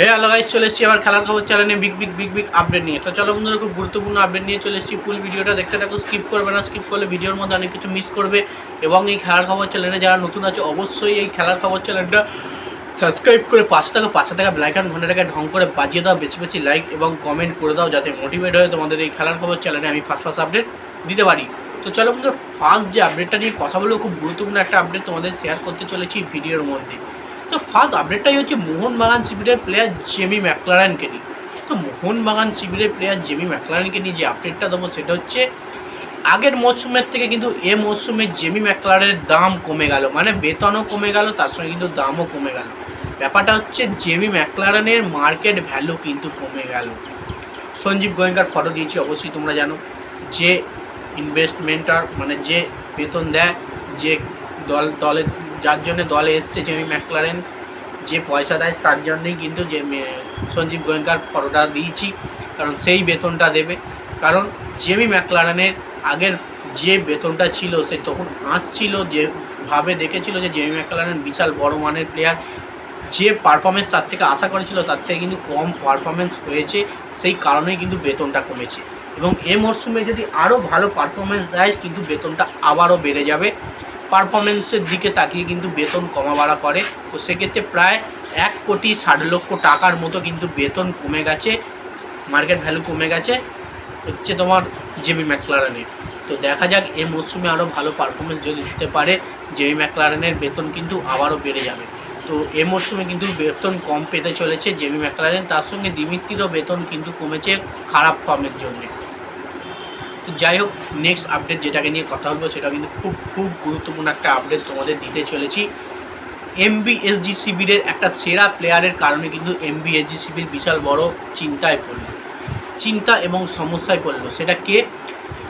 হে hello guys চলে এসেছি আবার খেলার খবর চ্যানেলে big big big big update নিয়ে। তো চলো বন্ধুরা, খুব গুরুত্বপূর্ণ আপডেট নিয়ে চলে এসেছি। ফুল ভিডিওটা দেখতে থাকো স্কিপ করবে না স্কিপ করলে ভিডিওর মধ্যে অনেক কিছু মিস করবে। এবং এই খেলার খবর চ্যানেলে যারা নতুন আছে, অবশ্যই এই খেলার খবর চ্যানেলটা সাবস্ক্রাইব করে পাঁচ টাকা পাঁচশো টাকা ব্লাইকান ঘন্টাটাকে ঢং করে বাজিয়ে দাও, বেশি বেশি লাইক এবং কমেন্ট করে দাও, যাতে মোটিভেট হয়ে তোমাদের এই খেলার খবর চ্যানেলে আমি ফার্স্ট ফার্স্ট আপডেট দিতে পারি। তো চলো বন্ধুরা ফার্স্ট যে আপডেটটা নিয়ে কথা বলব, খুব গুরুত্বপূর্ণ একটা আপডেট তোমাদের শেয়ার করতে চলেছি ভিডিওর মধ্যে। তো ফার্স্ট আপডেটটাই হচ্ছে মোহনবাগান শিবিরের প্লেয়ার জেমি ম্যাকলারেনকে নিয়ে। তো মোহনবাগান শিবিরের প্লেয়ার জেমি ম্যাকলারেনকে নিয়ে যে আপডেটটা দেবো সেটা হচ্ছে, আগের মরশুমের থেকে কিন্তু এ মরশুমে জেমি ম্যাকলারের দাম কমে গেল মানে বেতনও কমে গেল, তার সঙ্গে কিন্তু দামও কমে গেল। ব্যাপারটা হচ্ছে জেমি ম্যাকলারেনের মার্কেট ভ্যালু কিন্তু কমে গেল। সঞ্জীব গোয়েঙ্কার ফটো দিয়েছি, অবশ্যই তোমরা জানো। যে ইনভেস্টমেন্টার মানে যে বেতন দেয়, যে দল দলে যার জন্য দলে এসছে জেমি ম্যাকলারেন যে পয়সা দেয় তার জন্যই কিন্তু যে সঞ্জীব গোয়েঙ্কার ফটোটা দিয়েছি, কারণ সেই বেতনটা দেবে। কারণ জেমি ম্যাকলারেনের আগের যে বেতনটা ছিল, সে তখন আসছিল যেভাবে দেখেছিল যে জেমি ম্যাকলারেন বিশাল বড় মানের প্লেয়ার যে পারফরমেন্স তার থেকে আশা করেছিল, তার থেকে কিন্তু কম পারফরমেন্স হয়েছে, সেই কারণেই কিন্তু বেতনটা কমেছে। এবং এ মরশুমে যদি আরও ভালো পারফরমেন্স দেয়, কিন্তু বেতনটা আবারও বেড়ে যাবে। পারফরমেন্সের দিকে তাকিয়ে কিন্তু বেতন কমা বাড়া করে। তো সেক্ষেত্রে প্রায় এক কোটি ষাট লক্ষ টাকার মতো কিন্তু বেতন কমে গেছে মার্কেট ভ্যালু কমে গেছে। হচ্ছে তোমার জেমি ম্যাকলারানের তো দেখা যাক এ মরশুমে আরও ভালো পারফরমেন্স যদি দিতে পারে জেমি ম্যাকলারেনের বেতন কিন্তু আবারও বেড়ে যাবে। তো এ মরশুমে কিন্তু বেতন কম পেতে চলেছে জেমি ম্যাকলারেন তার সঙ্গে দিমিত্রিরও বেতন কিন্তু কমেছে খারাপ ফর্মের জন্য। তো যাই হোক নেক্সট আপডেট যেটাকে নিয়ে কথা বলব, সেটা কিন্তু খুব খুব গুরুত্বপূর্ণ একটা আপডেট তোমাদের দিতে চলেছি। এমবিএসজি শিবিরের একটা সেরা প্লেয়ারের কারণে কিন্তু এমবিএসজি শিবির বিশাল বড় চিন্তায় পড়ল। চিন্তা এবং সমস্যায় পড়ল। সেটা কে?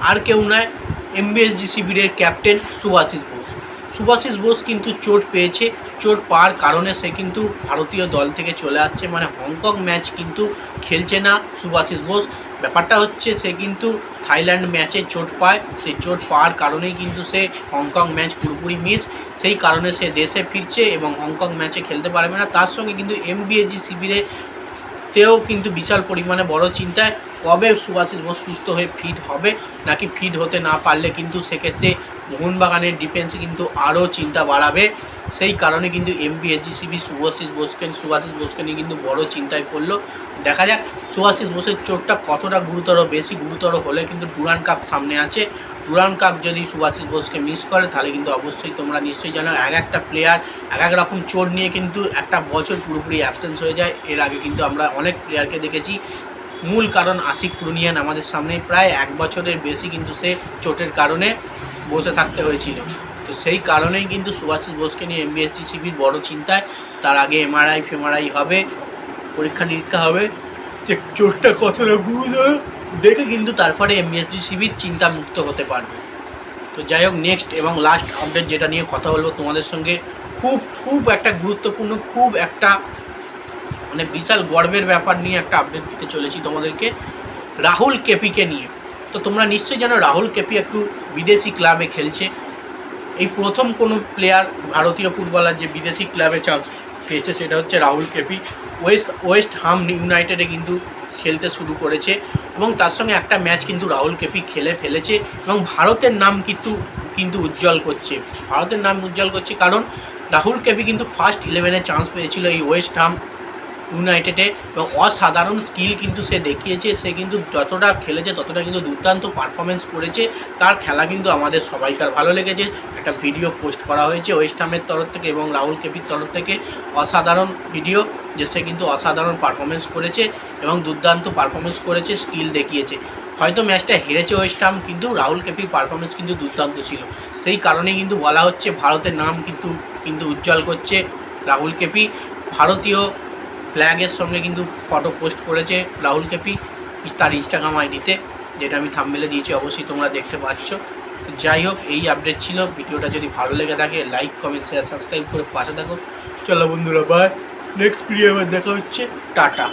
আর কেউ নয় এমবিএসজি শিবিরের ক্যাপ্টেন সুভাষিস বোস। সুভাষিস বোস কিন্তু চোট পেয়েছে। চোট পাওয়ার কারণে সে কিন্তু ভারতীয় দল থেকে চলে আসছে। মানে হংকং ম্যাচ কিন্তু খেলছে না সুভাষিস বোস। ব্যাপারটা হচ্ছে সে কিন্তু থাইল্যান্ড ম্যাচে চোট পায়। সেই চোট পাওয়ার কারণেই কিন্তু সে হংকং ম্যাচ পুরোপুরি মিস। সেই কারণে সে দেশে ফিরছে এবং হংকং ম্যাচে খেলতে পারবে না। তার সঙ্গে কিন্তু এমবিএজি শিবিরে তেও কিন্তু বিশাল পরিমাণে বড় চিন্তায়। কবে সুভাষিস বোস সুস্থ হয়ে ফিট হবে, নাকি ফিট হতে না পারলে কিন্তু সেক্ষেত্রে মোহনবাগানের ডিফেন্সে কিন্তু আরও চিন্তা বাড়াবে। সেই কারণে কিন্তু এমবিএজিসিবি সুভাষিস বোসকে সুভাষিস বোসকে নিয়ে কিন্তু বড় চিন্তায় পড়ল। দেখা যাক সুভাষিস বোসের চোটটা কতটা গুরুতর, বেশি গুরুতর হলে কিন্তু ডুরান কাপ সামনে আছে। ডুরান কাপ যদি সুভাষিস বোসকে মিস করে, তাহলে কিন্তু অবশ্যই তোমরা নিশ্চয়ই জানো, এক একটা প্লেয়ার এক এক রকম চোট নিয়ে কিন্তু একটা বছর পুরোপুরি অ্যাবসেন্স হয়ে যায়। এর আগে কিন্তু আমরা অনেক প্লেয়ারকে দেখেছি। মূল কারণ আশিক কুরুনিয়ান আমাদের সামনে প্রায় এক বছরের বেশি কিন্তু সে চোটের কারণে বসে থাকতে হয়েছিল। তো সেই কারণেই কিন্তু সুভাষিস বোসকে নিয়ে এমবিএসজি শিবির বড় চিন্তায় তার আগে এমআরআই ফেমআরআই হবে, পরীক্ষা নিরীক্ষা হবে। যে চোটটা কতটা গুরুতর দেখে কিন্তু তারপরে এমবিএসজি শিবির চিন্তা মুক্ত হতে পারবে। তো যাই হোক নেক্সট এবং লাস্ট আপডেট যেটা নিয়ে কথা বলব তোমাদের সঙ্গে, খুব খুব একটা গুরুত্বপূর্ণ, খুব একটা মানে বিশাল গর্বের ব্যাপার নিয়ে একটা আপডেট দিতে চলেছি তোমাদেরকে, রাহুল কেপিকে নিয়ে। তো তোমরা নিশ্চয়ই জানো, রাহুল কেপি একটু বিদেশি ক্লাবে খেলছে। এই প্রথম কোনো প্লেয়ার ভারতীয় ফুটবলার যে বিদেশি ক্লাবে চান্স পেয়েছে সেটা হচ্ছে রাহুল কেপি ওয়েস্ট ওয়েস্ট হাম ইউনাইটেডে কিন্তু খেলতে শুরু করেছে এবং তার সঙ্গে একটা ম্যাচ কিন্তু রাহুল কেপি খেলে ফেলেছে এবং ভারতের নাম কিন্তু কিন্তু উজ্জ্বল করছে। ভারতের নাম উজ্জ্বল করছে কারণ রাহুল কেপি কিন্তু ফার্স্ট ইলেভেনে চান্স পেয়েছিল এই ওয়েস্ট হাম ইউনাইটেডে অসাধারণ স্কিল কিন্তু সে দেখিয়েছে, সে কিন্তু যতটা খেলেছে, ততটা কিন্তু দুর্দান্ত পারফরমেন্স করেছে। তার খেলা কিন্তু আমাদের সবাইকার ভালো লেগেছে। একটা ভিডিও পোস্ট করা হয়েছে ওয়েস্ট হামের তরফ থেকে এবং রাহুল কেপির তরফ থেকে। অসাধারণ ভিডিও যে সে কিন্তু অসাধারণ পারফরমেন্স করেছে এবং দুর্দান্ত পারফরমেন্স করেছে স্কিল দেখিয়েছে। হয়তো ম্যাচটা হেরেছে ওয়েস্ট হাম কিন্তু রাহুল কেপির পারফরমেন্স কিন্তু দুর্দান্ত ছিল। সেই কারণে কিন্তু বলা হচ্ছে, ভারতের নাম কিন্তু কিন্তু উজ্জ্বল করছে রাহুল কেপি ভারতীয় ফ্ল্যাগের সঙ্গে কিন্তু ফটো পোস্ট করেছে রাহুল কেপি তার ইনস্টাগ্রাম আইডিতে যেটা আমি থাম্বেলে দিয়েছি, অবশ্যই তোমরা দেখতে পাচ্ছ। তো যাই হোক, এই আপডেট ছিল। ভিডিওটা যদি ভালো লেগে থাকে লাইক কমেন্ট শেয়ার সাবস্ক্রাইব করে পাশে থাকো। চলো বন্ধুরা বাই নেক্সট ভিডিও আবার দেখা হচ্ছে। টাটা।